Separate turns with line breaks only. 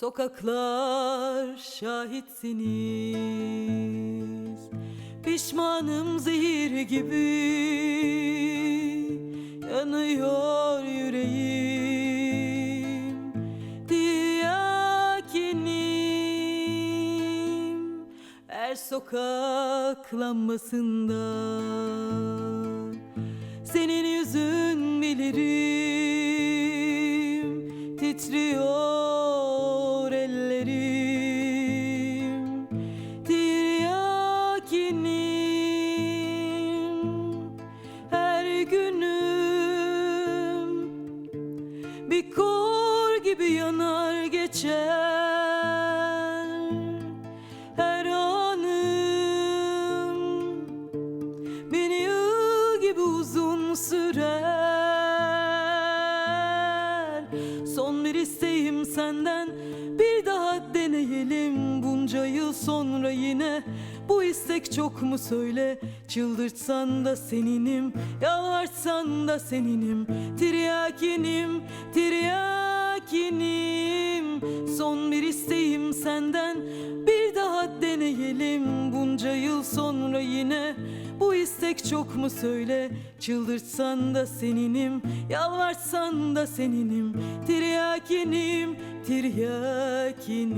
Sokaklar şahitsiniz. Pişmanım zehir gibi. Yanıyor yüreğim. Diyakinim. Her sokak lambasında Senin yüzün bilirim. Titriyor Bir kor gibi yanar geçer. Son bir isteğim senden Bir daha deneyelim. Bunca yıl sonra yine Bu istek çok mu söyle? Çıldırtsan da seninim Yalvarsan da seninim. Tiryakinim Tiryakinim. Son bir isteğim senden Bir Sevgilim bunca yıl sonra yine. Bu istek çok mu söyle? Çıldırtsan da seninim Yalvarsan da seninim. Tiryakinim Tiryakinim.